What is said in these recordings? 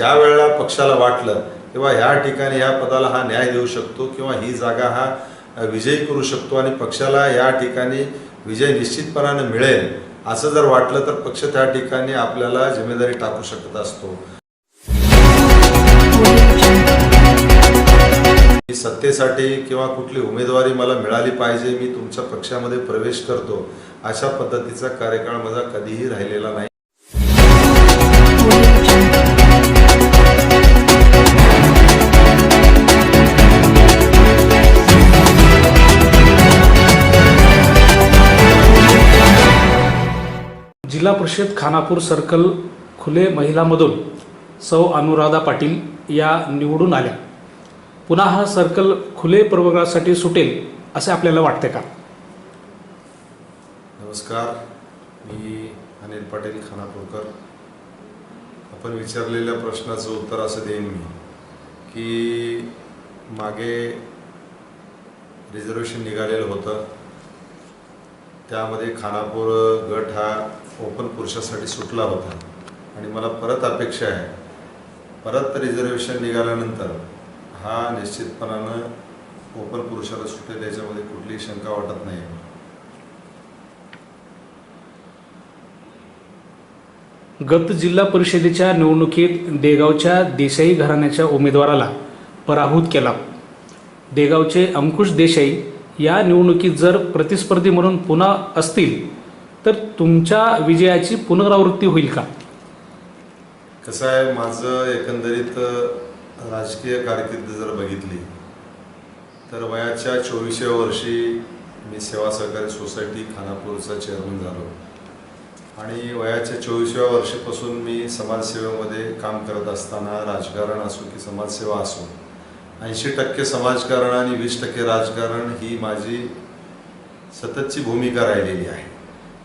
ज्या वेळेला पक्षाला वाटलं किंवा ह्या ठिकाणी ह्या पदाला हा न्याय देऊ शकतो किंवा ही जागा हा विजयी करू शकतो आणि पक्षाला या ठिकाणी विजय निश्चितपणाने मिळेल असं जर वाटलं तर पक्ष त्या ठिकाणी आपल्याला जिम्मेदारी टाकू शकत असतो. सत्तेसाठी किंवा कुठली उमेदवारी मला मिळाली पाहिजे मी तुमच्या पक्षामध्ये प्रवेश करतो अशा पद्धतीचा कार्यकाळ माझा कधीही राहिलेला नाही. जिल्हा परिषद खानापूर सर्कल खुले महिलामधून सौ अनुराधा पाटील या निवडून आल्या. पुन्हा हा सर्कल खुले प्रवर्गासाठी सुटेल असे आपल्याला वाटते का? नमस्कार. मी अनिल पाटील खानापूरकर. आपण विचारलेल्या प्रश्नाचं उत्तर असं देईन मी की मागे रिझर्वेशन निघालेलं होतं. त्यामध्ये खानापूर गट हा ओपन पुरुषासाठी सुटला होता. आणि मला परत अपेक्षा आहे. परत रिझर्वेशन निघाल्यानंतर हा निश्चितपणानं ओपन पुरुषाला सुटेल याच्यामध्ये कुठलीही शंका वाटत नाही. गत जिल्हा परिषदेच्या निवडणुकीत देगावच्या देसाई घराण्याच्या उमेदवाराला पराभूत केला. देगावचे अंकुश देसाई या निवडणुकीत जर प्रतिस्पर्धी म्हणून पुन्हा असतील तर तुमच्या विजयाची पुनरावृत्ती होईल का? कसं आहे माझं एकंदरीत राजकीय कारकीर्द जर बघितली तर वयाच्या चोवीसव्या वर्षी मी सेवा सहकारी सोसायटी खानापूरचा चेअरमन झालो. आणि वयाच्या चोवीसव्या वर्षीपासून मी समाजसेवेमध्ये काम करत असताना राजकारण असो की समाजसेवा असो ऐंशी टक्के समाजकारण आणि वीस टक्के राजकारण ही माझी सततची भूमिका राहिलेली आहे.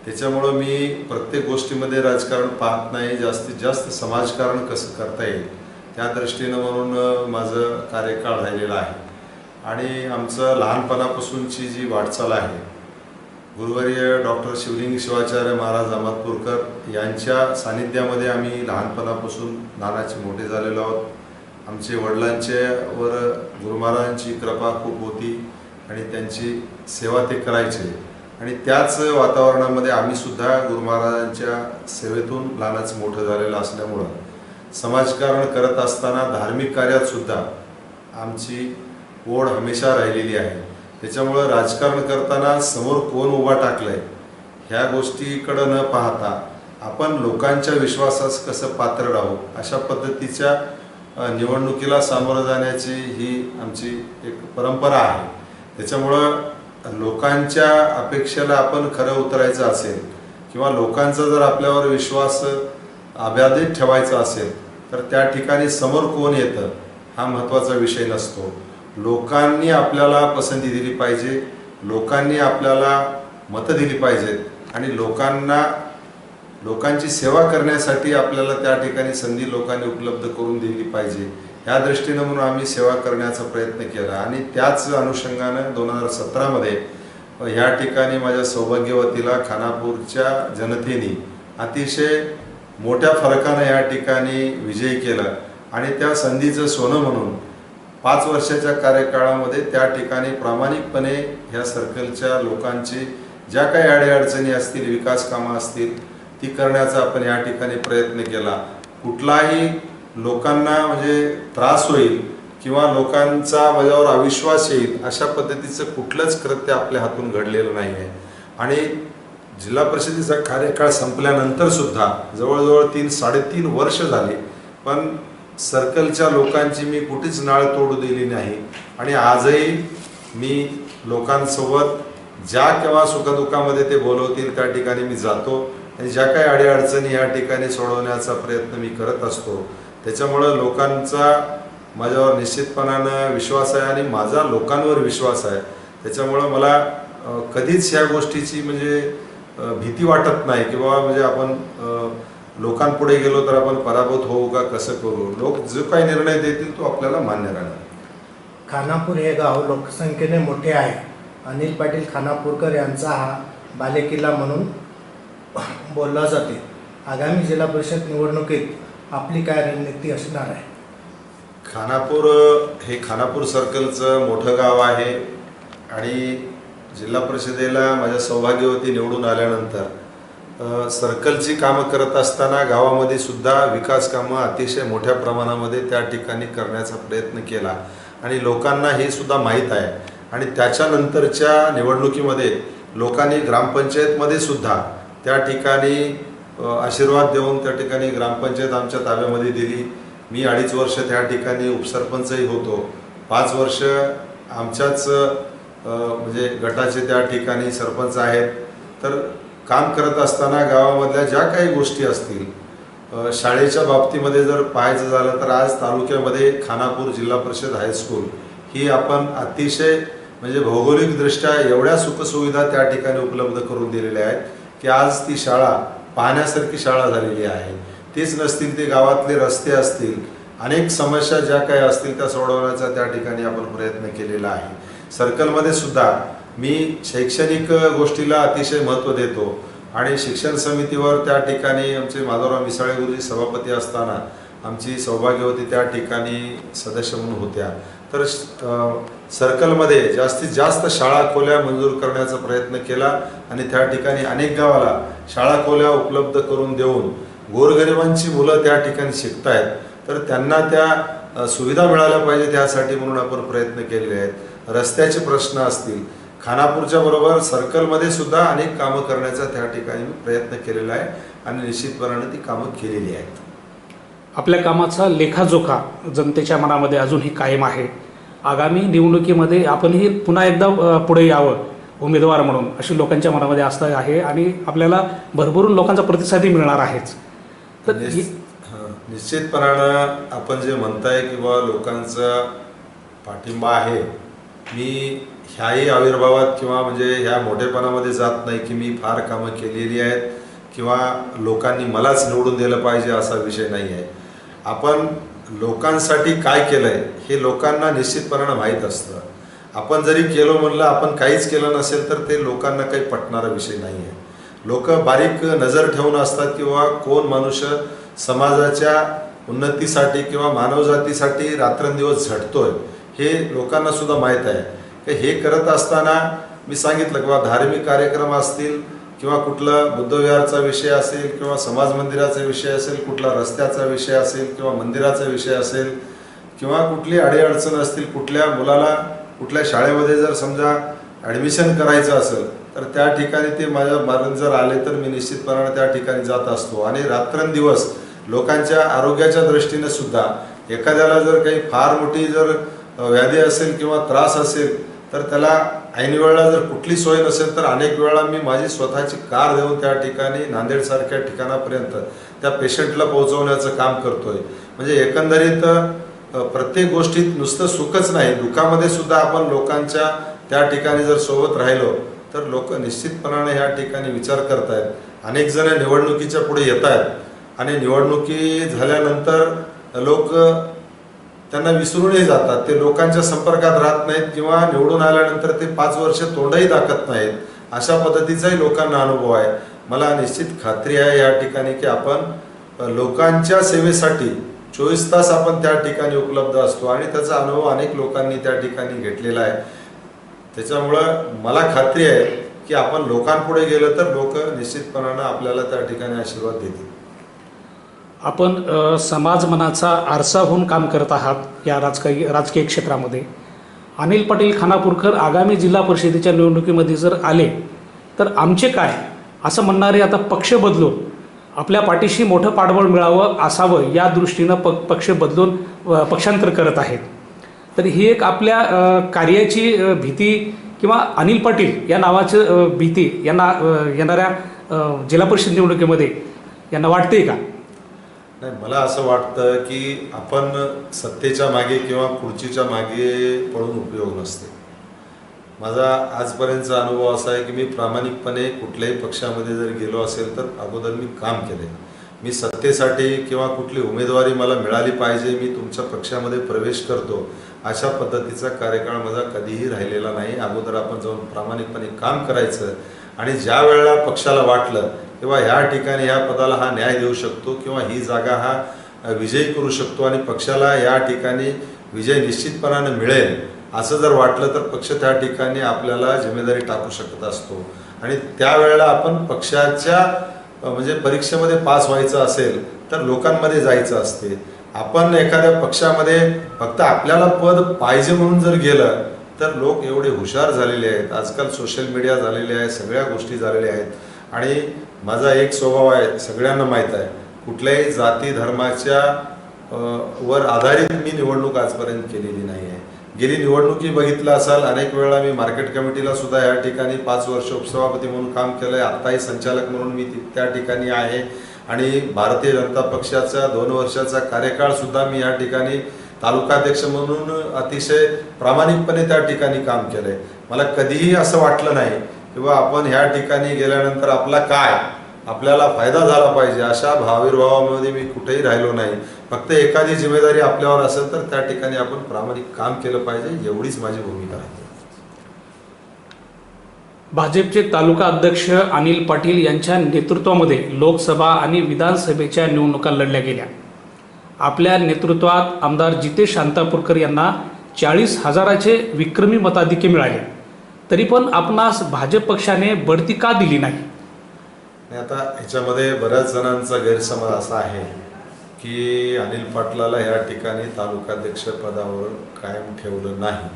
त्याच्यामुळं मी प्रत्येक गोष्टीमध्ये राजकारण पाहत नाही जास्तीत जास्त समाजकारण कसं करता येईल त्या दृष्टीनं म्हणून माझं कार्यकाळ राहिलेला आहे. आणि आमचं लहानपणापासूनची जी वाटचाल आहे गुरुवर्य डॉक्टर शिवलिंग शिवाचार्य महाराज अहमदपूरकर यांच्या सानिध्यामध्ये आम्ही लहानपणापासून नानाचे मोठे झालेलो आहोत. आमचे वडिलांच्यावर गुरु महाराजांची कृपा खूप होती आणि त्यांची सेवा ते करायचे. आणि त्याच वातावरणामध्ये आम्ही सुद्धा गुरु महाराजांच्या सेवेतून लहानच मोठं झालेलं असल्यामुळं समाजकारण करत असताना धार्मिक कार्यात सुद्धा आमची ओढ हमेशा राहिलेली आहे. त्याच्यामुळं राजकारण करताना समोर कोण उभा टाकलाय ह्या गोष्टीकडं न पाहता आपण लोकांच्या विश्वासास कसं पात्र राहू अशा पद्धतीच्या निवडणुकीला सामोरं जाण्याची ही आमची एक परंपरा आहे. त्याच्यामुळं लोकांच्या अपेक्षेला आपण खरं उतरायचं असेल किंवा लोकांचा जर आपल्यावर विश्वास अबाधित ठेवायचा असेल तर त्या ठिकाणी समोर कोण येतं हा महत्त्वाचा विषय नसतो. लोकांनी आपल्याला पसंती दिली पाहिजे लोकांनी आपल्याला मतं दिली पाहिजेत आणि लोकांना लोकांची सेवा करण्यासाठी आपल्याला त्या ठिकाणी संधी लोकांनी उपलब्ध करून दिली पाहिजे. या दृष्टीनं म्हणून आम्ही सेवा करण्याचा प्रयत्न केला. आणि त्याच अनुषंगानं दोन हजार सतरामध्ये ह्या ठिकाणी माझ्या सौभाग्यवतीला खानापूरच्या जनतेने अतिशय मोठ्या फरकानं या ठिकाणी विजय केला. आणि त्या संधीचं सोनं म्हणून पाच वर्षाच्या कार्यकाळामध्ये त्या ठिकाणी प्रामाणिकपणे ह्या सर्कलच्या लोकांची ज्या काही अडीअडचणी असतील विकास कामं असतील ती करण्याचा आपण या ठिकाणी प्रयत्न केला. कुठलाही लोकांना म्हणजे त्रास होईल किंवा लोकांचा माझ्यावर अविश्वास येईल अशा पद्धतीचं कुठलंच कृत्य आपल्या हातून घडलेलं नाही आहे आणि जिल्हा परिषदेचा कार्यकाळ संपल्यानंतर सुद्धा जवळजवळ तीन साडेतीन वर्ष झाली पण सर्कलच्या लोकांची मी कुठेच नाळ तोडू दिली नाही. आणि आजही मी लोकांसोबत ज्या केव्हा सुखदुःखामध्ये ते बोलवतील त्या ठिकाणी मी जातो. आणि ज्या काही अडीअडचणी या ठिकाणी सोडवण्याचा प्रयत्न मी करत असतो त्याच्यामुळं लोकांचा माझ्यावर निश्चितपणानं विश्वास आहे आणि माझा लोकांवर विश्वास आहे. त्याच्यामुळं मला कधीच ह्या गोष्टीची म्हणजे भीती वाटत नाही की बाबा म्हणजे आपण लोकांपुढे गेलो तर आपण पराभूत होऊ का कसं करू? लोक जो काही निर्णय देतील तो आपल्याला मान्य राहणार. खानापूर हे गाव लोकसंख्येने मोठे आहे. अनिल पाटील खानापूरकर यांचा हा बालेकिल्ला म्हणून बोलला जाते. आगामी जिल्हा परिषद निवडणुकीत आपली काय रणनीती असणार आहे? खानापूर हे खानापूर सर्कलचं मोठं गाव आहे आणि जिल्हा परिषदेला माझ्या सौभाग्यवती निवडून आल्यानंतर सर्कलची कामं करत असताना गावामध्ये सुद्धा विकास कामं अतिशय मोठ्या प्रमाणामध्ये त्या ठिकाणी करण्याचा प्रयत्न केला. आणि लोकांना हे सुद्धा माहीत आहे. आणि त्याच्यानंतरच्या निवडणुकीमध्ये लोकांनी ग्रामपंचायतमध्ये सुद्धा त्या ठिकाणी आशीर्वाद देऊन त्या ठिकाणी ग्रामपंचायत आमच्या ताब्यामध्ये दिली. मी अडीच वर्ष त्या ठिकाणी उपसरपंचही होतो. पाच वर्ष आमच्याच म्हणजे गटाचे त्या ठिकाणी सरपंच आहेत. तर काम करत असताना गावामधल्या ज्या काही गोष्टी असतील शाळेच्या बाबतीमध्ये जर पाहायचं झालं तर आज तालुक्यामध्ये खानापूर जिल्हा परिषद हायस्कूल ही आपण अतिशय म्हणजे भौगोलिकदृष्ट्या एवढ्या सुखसुविधा त्या ठिकाणी उपलब्ध करून दिलेल्या आहेत. की आज ती शाळा पाहण्यासारखी शाळा झालेली आहे. तेच नसतील ते गावातले रस्ते असतील अनेक समस्या ज्या काही असतील त्या सोडवण्याचा त्या ठिकाणी आपण प्रयत्न केलेला आहे. सर्कलमध्ये सुद्धा मी शैक्षणिक गोष्टीला अतिशय महत्त्व देतो आणि शिक्षण समितीवर त्या ठिकाणी आमचे माधवराव मिसाळे गुरुजी सभापती असताना आमची सौभाग्य होती त्या ठिकाणी सदस्य म्हणून होत्या. तर सर्कलमध्ये जास्तीत जास्त शाळा खोल्या मंजूर करण्याचा प्रयत्न केला आणि त्या ठिकाणी अनेक गावाला शाळा खोल्या उपलब्ध करून देऊन गोरगरिबांची मुलं त्या ठिकाणी शिकत आहेत तर त्यांना त्या सुविधा मिळाल्या पाहिजे त्यासाठी म्हणून आपण प्रयत्न केलेले आहेत. रस्त्याचे प्रश्न असतील खानापूरच्या बरोबर सर्कलमध्ये सुद्धा अनेक कामं करण्याचा त्या ठिकाणी प्रयत्न केलेला आहे आणि निश्चितपणाने ती कामं केलेली आहेत. आपल्या कामाचा लेखाजोखा जनतेच्या मनामध्ये अजूनही कायम आहे. आगामी निवडणुकीमध्ये आपणही पुन्हा एकदा पुढे यावं उमेदवार म्हणून अशी लोकांच्या मनामध्ये आस्था आहे आणि आपल्याला भरभरून लोकांचा प्रतिसादही मिळणार आहेच. तर निश्च- निश्चितपणानं आपण जे म्हणताय की बा लोकांचा पाठिंबा आहे मी ह्याही आविर्भावात किंवा म्हणजे ह्या मोठेपणामध्ये जात नाही की मी फार कामं केलेली आहेत किंवा लोकांनी मलाच निवडून दिलं पाहिजे असा विषय नाही आहे. आपण लोकांसाठी काय केलंय हे लोकांना निश्चितपणानं माहीत असतं. आपण जरी केलो म्हणलं आपण काहीच केलं नसेल तर ते लोकांना काही पटणारा विषय नाही आहे लोक बारीक नजर ठेवून असतात किंवा कोण मनुष्य समाजाच्या उन्नतीसाठी किंवा मानवजातीसाठी रात्रंदिवस झटतोय हे लोकांना सुद्धा माहीत आहे. की हे करत असताना मी सांगितलं किंवा धार्मिक कार्यक्रम असतील किंवा कुठला बुद्धविहारचा विषय असेल किंवा समाज मंदिराचा विषय असेल कुठला रस्त्याचा विषय असेल किंवा मंदिराचा विषय असेल किंवा कुठली अडीअडचण असतील कुठल्या मुलाला कुठल्या शाळेमध्ये जर समजा ॲडमिशन करायचं असेल तर त्या ठिकाणी ते माझ्या मारून जर आले तर मी निश्चितपणाने त्या ठिकाणी जात असतो. आणि रात्रंदिवस लोकांच्या आरोग्याच्या दृष्टीने सुद्धा एखाद्याला जर काही फार मोठी जर व्याधी असेल किंवा त्रास असेल तर त्याला ऐन वेळेला जर कुठली सोय नसेल तर अनेक वेळा मी माझी स्वतःची कार देऊन त्या ठिकाणी नांदेडसारख्या ठिकाणापर्यंत त्या पेशंटला पोहोचवण्याचं काम करतोय. म्हणजे एकंदरीत प्रत्येक गोष्टीत नुसतं सुखच नाही. दुःखामध्ये सुद्धा आपण लोकांच्या त्या ठिकाणी जर सोबत राहिलो तर लोक निश्चितपणाने ह्या ठिकाणी विचार करतायत. अनेक जण निवडणुकीच्या पुढे येत आहेत आणि निवडणुकी झाल्यानंतर लोक त्यांना विसरूनही जातात. ते लोकांच्या संपर्कात राहत नाहीत किंवा निवडून आल्यानंतर ते पाच वर्ष तोंडही दाखत नाहीत. अशा पद्धतीचाही लोकांना अनुभव आहे. मला निश्चित खात्री आहे या ठिकाणी की आपण लोकांच्या सेवेसाठी चोवीस तास आपण त्या ठिकाणी उपलब्ध असतो आणि त्याचा अनुभव अनेक लोकांनी त्या ठिकाणी घेतलेला आहे. त्याच्यामुळं मला खात्री आहे की आपण लोकांपुढे गेलं तर लोक निश्चितपणानं आपल्याला त्या ठिकाणी आशीर्वाद देतील. आपण समाज मनाचा आरसा होऊन काम करत आहात या राजकीय राजकीय क्षेत्रामध्ये. अनिल पाटील खानापूरकर आगामी जिल्हा परिषदेच्या निवडणुकीमध्ये जर आले तर आमचे काय? असं म्हणणारे आता पक्ष बदलून आपल्या पाठीशी मोठं पाठबळ मिळावं असावं या दृष्टीनं प पक्ष बदलून पक्षांतर करत आहेत. तर ही एक आपल्या कार्याची भीती किंवा अनिल पाटील या नावाचं भीती यांना येणाऱ्या जिल्हा परिषद निवडणुकीमध्ये यांना वाटते का? नाही मला असं वाटतं की आपण सत्तेच्या मागे किंवा खुर्चीच्या मागे पळून उपयोग नसते. माझा आजपर्यंतचा अनुभव असा आहे की मी प्रामाणिकपणे कुठल्याही पक्षामध्ये जर गेलो असेल तर अगोदर मी काम केले. मी सत्तेसाठी किंवा कुठली उमेदवारी मला मिळाली पाहिजे मी तुमच्या पक्षामध्ये प्रवेश करतो अशा पद्धतीचा कार्यकाळ माझा कधीही राहिलेला नाही. अगोदर आपण जाऊन प्रामाणिकपणे काम करायचं आणि ज्या वेळेला पक्षाला वाटलं किंवा ह्या ठिकाणी ह्या पदाला हा न्याय देऊ शकतो किंवा ही जागा हा विजयी करू शकतो आणि पक्षाला या ठिकाणी विजय निश्चितपणाने मिळेल असं जर वाटलं तर पक्ष त्या ठिकाणी आपल्याला जिम्मेदारी टाकू शकत असतो. आणि त्यावेळेला आपण पक्षाच्या म्हणजे परीक्षेमध्ये पास व्हायचं असेल तर लोकांमध्ये जायचं असते. आपण एखाद्या पक्षामध्ये फक्त आपल्याला पद पाहिजे म्हणून जर गेलं तर लोक एवढे हुशार झालेले आहेत. आजकाल सोशल मीडिया झालेले आहे सगळ्या गोष्टी झालेल्या आहेत. आणि माझा एक स्वभाव आहे सगळ्यांना माहीत आहे. कुठल्याही जाती धर्माच्या वर आधारित मी निवडणूक आजपर्यंत केलेली नाही आहे. गेली निवडणुकी बघितलं असाल अनेक वेळा मी मार्केट कमिटीला सुद्धा या ठिकाणी पाच वर्ष उपसभापती म्हणून काम केलंय. आत्ताही संचालक म्हणून मी त्या ठिकाणी आहे. आणि भारतीय जनता पक्षाचा दोन वर्षाचा कार्यकाळ सुद्धा मी या ठिकाणी तालुकाध्यक्ष म्हणून अतिशय प्रामाणिकपणे त्या ठिकाणी काम केलंय. मला कधीही असं वाटलं नाही किंवा आपण ह्या ठिकाणी गेल्यानंतर आपला काय? आपल्याला फायदा झाला पाहिजे. अशा भाविर्भावामध्ये मी कुठेही राहिलो नाही. फक्त एखादी जिम्मेदारी आपल्यावर असेल तर त्या ठिकाणी आपण प्रामाणिक काम केलं पाहिजे. एवढीच माझी भूमिका आहे भाजपचे तालुका अध्यक्ष अनिल पाटील यांच्या नेतृत्वामध्ये लोकसभा आणि विधानसभेच्या निवडणुका लढल्या गेल्या. आपल्या नेतृत्वात आमदार जितेश शांतापूरकर यांना चाळीस हजाराचे विक्रमी मताधिक्य मिळाले. तरी पण आपणास भाजप पक्षाने बढती का दिली नाही? आता ह्याच्यामध्ये बऱ्याच जणांचा गैरसमज असा आहे की अनिल पाटलाला या ठिकाणी तालुकाध्यक्ष पदावर कायम ठेवलं नाही.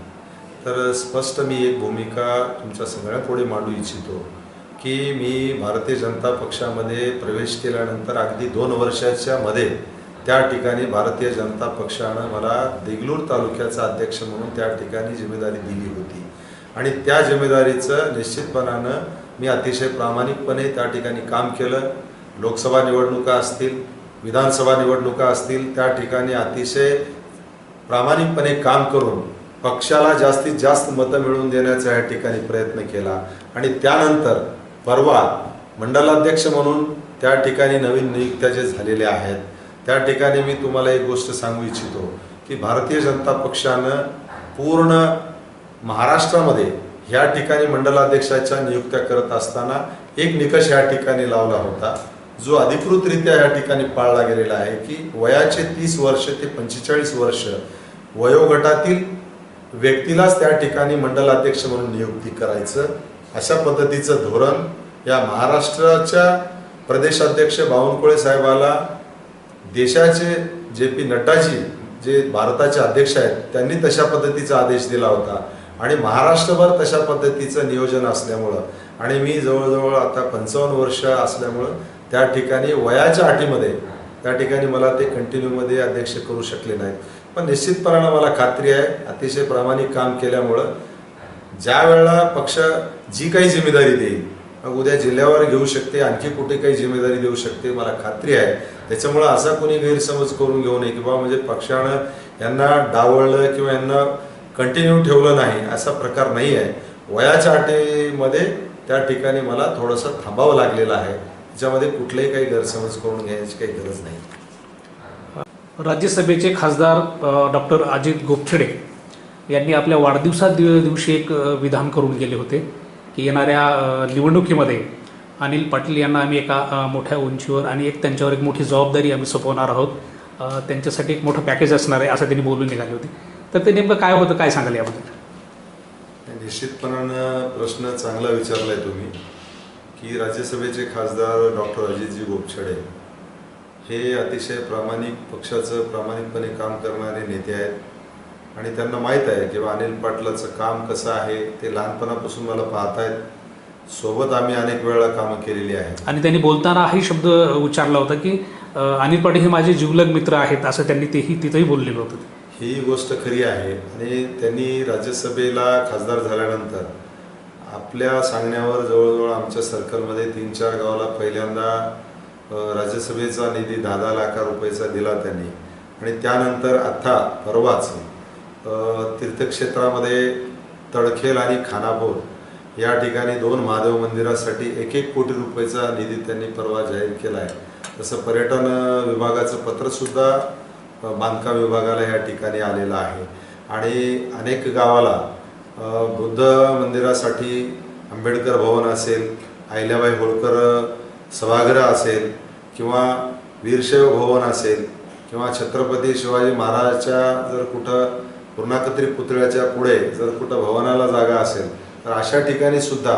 तर स्पष्ट मी एक भूमिका तुमच्या सगळ्यापुढे मांडू इच्छितो की मी भारतीय जनता पक्षामध्ये प्रवेश केल्यानंतर अगदी दोन वर्षाच्या मध्ये त्या ठिकाणी भारतीय जनता पक्षानं मला देगलूर तालुक्याचा अध्यक्ष म्हणून त्या ठिकाणी जिम्मेदारी दिली होती. आणि त्या जिम्मेदारीचं निश्चितपणानं मी अतिशय प्रामाणिकपणे त्या ठिकाणी काम केलं. लोकसभा निवडणुका असतील विधानसभा निवडणुका असतील त्या ठिकाणी अतिशय प्रामाणिकपणे काम करून पक्षाला जास्तीत जास्त मतं मिळवून देण्याचा या ठिकाणी प्रयत्न केला. आणि त्यानंतर परवा मंडलाध्यक्ष म्हणून त्या ठिकाणी नवीन नियुक्त्या जे झालेल्या आहेत त्या ठिकाणी मी तुम्हाला एक गोष्ट सांगू इच्छितो की भारतीय जनता पक्षानं पूर्ण महाराष्ट्रामध्ये ह्या ठिकाणी मंडलाध्यक्षाच्या नियुक्त्या करत असताना एक निकष या ठिकाणी लावला होता जो अधिकृतरित्या या ठिकाणी पाळला गेलेला आहे की वयाचे तीस वर्ष ते पंचेचाळीस वर्ष वयोगटातील व्यक्तीलाच त्या ठिकाणी मंडलाध्यक्ष म्हणून नियुक्ती करायचं अशा पद्धतीचं धोरण या महाराष्ट्राच्या प्रदेशाध्यक्ष बावनकुळे साहेबाला देशाचे जे पी नड्डाजी जे भारताचे अध्यक्ष आहेत त्यांनी तशा पद्धतीचा आदेश दिला होता. आणि महाराष्ट्रभर तशा पद्धतीचं नियोजन असल्यामुळं आणि मी जवळजवळ आता पंचावन्न वर्ष असल्यामुळं त्या ठिकाणी वयाच्या अटीमध्ये त्या ठिकाणी मला ते कंटिन्यूमध्ये अध्यक्ष करू शकले नाहीत. पण निश्चितपणानं मला खात्री आहे अतिशय प्रामाणिक काम केल्यामुळं ज्या वेळेला पक्ष जी काही जिम्मेदारी देईल मग उद्या जिल्ह्यावर घेऊ शकते आणखी कुठे काही जिम्मेदारी देऊ शकते मला खात्री आहे. त्याच्यामुळं असा कोणी गैरसमज करून घेऊ नये किंवा म्हणजे पक्षानं यांना डावळलं किंवा यांना कंटिन्यू ठेवलं नाही असा प्रकार नाही आहे. वयाच्या अटीमध्ये त्या ठिकाणी मला थोडंसं थांबावं लागलेलं आहे. त्याच्यामध्ये कुठलेही काही गैरसमज करून घ्यायची काही गरज नाही. राज्यसभेचे खासदार डॉक्टर अजित गोपछडे यांनी आपल्या वाढदिवसा दिवशी एक विधान करून गेले होते की येणाऱ्या निवडणुकीमध्ये अनिल पाटील यांना आम्ही एका मोठ्या उंचीवर आणि एक त्यांच्यावर एक मोठी जबाबदारी आम्ही सोपवणार आहोत. त्यांच्यासाठी एक मोठं पॅकेज असणार आहे असं त्यांनी बोलून निघाले होते. तर ते नेमकं काय होतं काय सांगाल याबद्दल? निश्चितपणानं प्रश्न चांगला विचारलाय तुम्ही की राज्यसभेचे खासदार डॉक्टर अजितजी गोपछडे हे अतिशय प्रामाणिक पक्षाचं प्रामाणिकपणे काम करणारे नेते आहेत. आणि त्यांना माहीत आहे किंवा अनिल पाटलाचं काम कसं आहे ते लहानपणापासून मला पाहतायत. सोबत आम्ही अनेक वेळा कामं केलेली आहेत. आणि त्यांनी बोलताना हाही शब्द उच्चारला होता की अनिल पाटील हे माझे जिवलग मित्र आहेत असं त्यांनी तेही तिथंही बोललेलं होतं. ही गोष्ट खरी आहे. आणि त्यांनी राज्यसभेला खासदार झाल्यानंतर आपल्या सांगण्यावर जवळजवळ आमच्या सर्कलमध्ये तीन चार गावाला पहिल्यांदा राज्यसभेचा निधी दहा दहा लाखा रुपयेचा दिला त्यांनी. आणि त्यानंतर आत्ता परवाच तीर्थक्षेत्रामध्ये तडखेल आणि खानापूर या ठिकाणी दोन महादेव मंदिरासाठी एक एक कोटी रुपयेचा निधी त्यांनी परवा जाहीर केला आहे तसं पर्यटन विभागाचं पत्रसुद्धा बांधकाम विभागाला या ठिकाणी आलेला आहे. आणि अनेक गावाला बुद्ध मंदिरासाठी आंबेडकर भवन असेल अहिल्याबाई होळकर सभागृह असेल किंवा वीरशैव भवन असेल किंवा छत्रपती शिवाजी महाराजाच्या जर कुठं पूर्णाकत्री पुतळ्याच्या पुढे जर कुठं भवनाला जागा असेल तर अशा ठिकाणी सुद्धा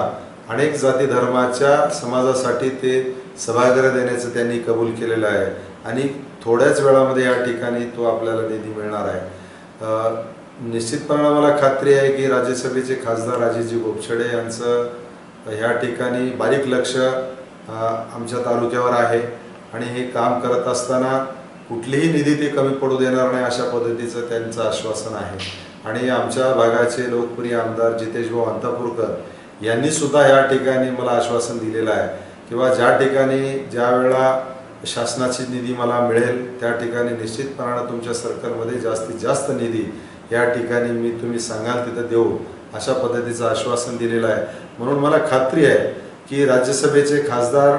अनेक जाती धर्माच्या समाजासाठी ते सभागृह देण्याचं त्यांनी कबूल केलेलं आहे. आणि थोड्याच वेळामध्ये या ठिकाणी तो आपल्याला निधी मिळणार आहे. निश्चितपणे मला खात्री आहे की राज्यसभेचे खासदार राजेजी गोपछडे यांचं ह्या ठिकाणी बारीक लक्ष आमच्या तालुक्यावर आहे आणि हे काम करत असताना कुठलीही निधी ते कमी पडू देणार नाही अशा पद्धतीचं त्यांचं आश्वासन आहे. आणि आमच्या भागाचे लोकप्रिय आमदार जितेशभाऊ अंतापूरकर यांनी सुद्धा या ठिकाणी मला आश्वासन दिलेलं आहे. किंवा ज्या ठिकाणी ज्या वेळेला शासनाची निधी मला मिळेल त्या ठिकाणी निश्चितपणानं तुमच्या सर्कलमध्ये जास्तीत जास्त निधी या ठिकाणी मी तुम्ही सांगाल तिथं देऊ अशा पद्धतीचं आश्वासन दिलेलं आहे. म्हणून मला खात्री आहे की राज्यसभेचे खासदार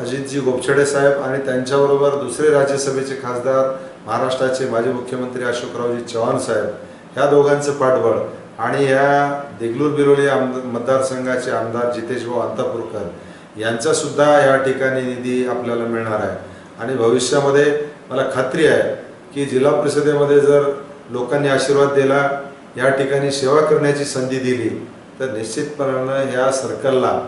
अजितजी गोपछडे साहेब आणि त्यांच्याबरोबर दुसरे राज्यसभेचे खासदार महाराष्ट्राचे माजी मुख्यमंत्री अशोकरावजी चव्हाण साहेब ह्या दोघांचं पाठबळ आणि ह्या देगलूर बिरोली आमद मतदारसंघाचे आमदार जितेशभाऊ अंतापूरकर यांचा सुद्धा या ठिकाणी निधी आपल्याला मिळणार आहे. आणि भविष्यामध्ये मला खात्री आहे की जिल्हा परिषदेमध्ये जर लोकांनी आशीर्वाद दिला या ठिकाणी सेवा करण्याची संधी दिली तर निश्चितपणानं ह्या सर्कलला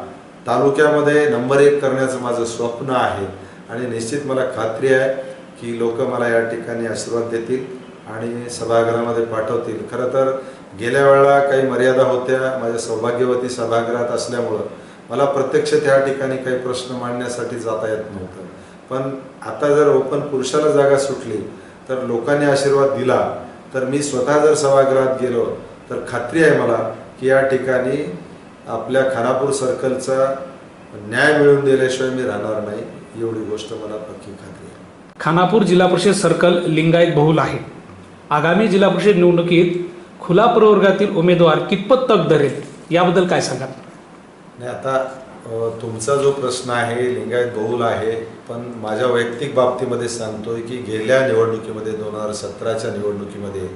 तालुक्यामध्ये नंबर एक करण्याचं माझं स्वप्न आहे. आणि निश्चित मला खात्री आहे की लोक मला या ठिकाणी आशीर्वाद देतील आणि सभागृहामध्ये पाठवतील. खरं तर गेल्या वेळेला काही मर्यादा होत्या माझ्या सौभाग्यवती सभागृहात असल्यामुळं. मला प्रत्यक्ष त्या ठिकाणी काही प्रश्न मांडण्यासाठी जाता येत नव्हतं. पण आता जर ओपन पुरुषाला जागा सुटली तर लोकांनी आशीर्वाद दिला तर मी स्वतः जर सभागृहात गेलो तर खात्री आहे मला की या ठिकाणी आपल्या खानापूर सर्कलचा न्याय मिळवून दिल्याशिवाय मी राहणार नाही एवढी गोष्ट मला पक्की खात्री आहे. खानापूर जिल्हा परिषद सर्कल लिंगायत बहुल आहे. आगामी जिल्हा परिषद निवडणुकीत खुला प्रवर्गातील उमेदवार कितपत तग धरेल याबद्दल काय सांगा नाही आता तुमचा जो प्रश्न आहे लिंगायत बहुल आहे पण माझ्या वैयक्तिक बाबतीमध्ये सांगतोय की गेल्या निवडणुकीमध्ये दोन हजार सतराच्या निवडणुकीमध्ये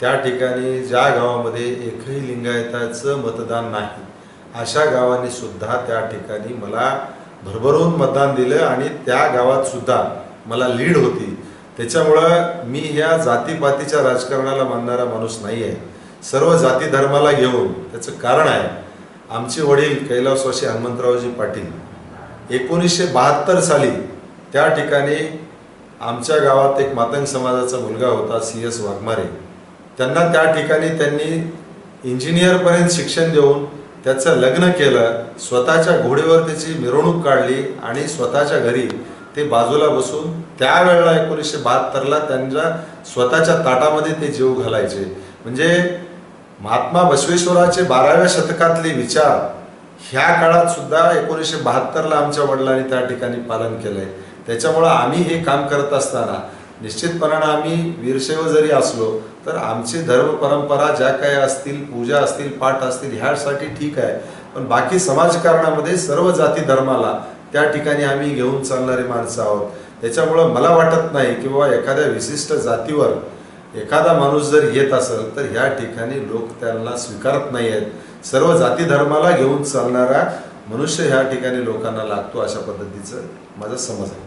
त्या ठिकाणी ज्या गावामध्ये एकही लिंगायताचं मतदान नाही अशा गावांनी सुद्धा त्या ठिकाणी मला भरभरून मतदान दिलं आणि त्या गावात सुद्धा मला लीड होती. त्याच्यामुळं मी ह्या जातीपातीच्या राजकारणाला मानणारा माणूस नाही आहे सर्व जाती धर्माला घेऊन त्याचं कारण आहे. आमचे वडील कैलासवासी हनुमंतरावजी पाटील एकोणीसशे बहात्तर साली त्या ठिकाणी आमच्या गावात एक मातंग समाजाचा मुलगा होता सी एस वाघमारे. त्यांना त्या ठिकाणी त्यांनी इंजिनियरपर्यंत शिक्षण देऊन त्याचं लग्न केलं स्वतःच्या घोडीवर त्याची मिरवणूक काढली आणि स्वतःच्या घरी ते बाजूला बसून त्यावेळेला एकोणीसशे बहात्तरला त्यांच्या स्वतःच्या ताटामध्ये ते जीव घालायचे. म्हणजे महात्मा बसवेश्वराचे बाराव्या शतकातले विचार ह्या काळात सुद्धा एकोणीसशे बहात्तरला आमच्या वडिलांनी त्या ठिकाणी पालन केलंय. त्याच्यामुळं आम्ही हे काम करत असताना निश्चितपणानं आम्ही वीरशैव जरी असलो तर आमची धर्म परंपरा ज्या काही असतील पूजा असतील पाठ असतील ह्यासाठी ठीक आहे. पण बाकी समाजकारणामध्ये सर्व जाती धर्माला त्या ठिकाणी आम्ही घेऊन चालणारी माणसं आहोत. त्याच्यामुळं मला वाटत नाही की बाबा एखाद्या विशिष्ट जातीवर एखादा माणूस जर येत असेल तर ह्या ठिकाणी लोक त्यांना स्वीकारत नाही आहेत सर्व जाती धर्माला घेऊन चालणारा मनुष्य ह्या ठिकाणी लोकांना लागतो अशा पद्धतीचं माझा समज आहे.